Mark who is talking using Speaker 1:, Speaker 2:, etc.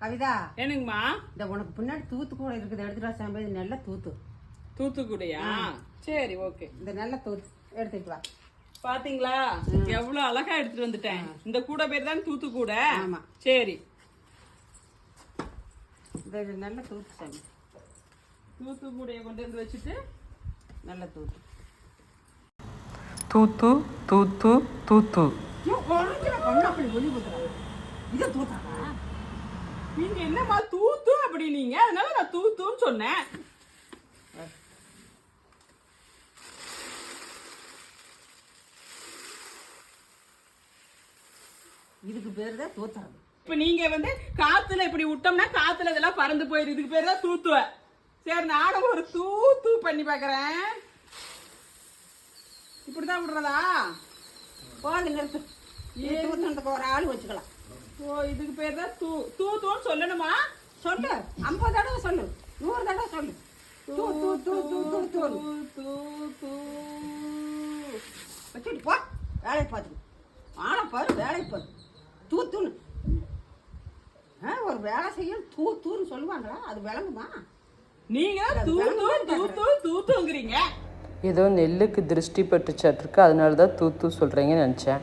Speaker 1: கவிதா.
Speaker 2: என்னங்கம்மா?
Speaker 1: இந்த உனக்கு பின்னாடி தூத்து கூட இருக்குது. எடுத்துட்டு வா சாமி. இது நல்ல தூத்து.
Speaker 2: தூத்துக்குடியா? சரி ஓகே.
Speaker 1: இந்த நல்ல தூத்து. எடுத்துட்டு வா.
Speaker 2: பாத்தீங்களா? எவ்வளவு அழகா எடுத்துட்டு வந்துட்டேன். இந்த கூட பேர் தான் தூத்து கூட
Speaker 1: ஆமா.
Speaker 2: சரி.
Speaker 1: இந்த இது நல்ல தூத்து சாமி.
Speaker 2: தூத்துக்குடியை கொண்டு வந்து வச்சுட்டு
Speaker 1: நல்ல தூத்து.
Speaker 2: தூத்து தூத்து தூத்து.
Speaker 1: ஒளி கொடுக்குறாங்க. இதை தூத்தாடா
Speaker 2: நீங்க என்னம்மா தூத்து அப்படின்னீங்க? அதனால நான் தூத்துன்னு சொன்னேன்.
Speaker 1: இதுக்கு பேர் தான் தூத்துறது
Speaker 2: இப்ப நீங்க வந்து காத்துல இப்படி விட்டோம்னா காத்துல இதெல்லாம் பறந்து போயிரு. இதுக்கு பேர் தான் தூத்துவ. சரி நானும் ஒரு தூத்து பண்ணி பாக்குறேன். இப்படிதான் விடுறதா?
Speaker 1: போது நிறுத்து. இது தூத்துறதுக்கு ஒரு ஆள் வச்சுக்கலாம்.
Speaker 2: ஓ இதுக்கு பேர் தான் தூ தூத்துன்னு சொல்லணுமா?
Speaker 1: சொல்லு. ஐம்பது தடவை சொல்லு. நூறு தடவை சொல்லு. தூ தூ தூ தூ தூ தூ.
Speaker 2: தூ தூ
Speaker 1: வச்சுட்டு போ. வேலையை பார்த்துக்கு. ஆளை பாரு வேலையை பாரு. தூ தூன்னு ஆ ஒரு வேலை செய்ய தூ தூன்னு சொல்லுவாங்களா? அது விளங்குமா?
Speaker 2: நீங்க தான் தூ தூ தூ தூ தூத்துங்கிறீங்க
Speaker 3: ஏதோ நெல்லுக்கு திருஷ்டி பட்டுச்சாட்டிருக்கு. அதனால தான் தூத்து சொல்கிறீங்கன்னு நினச்சேன்.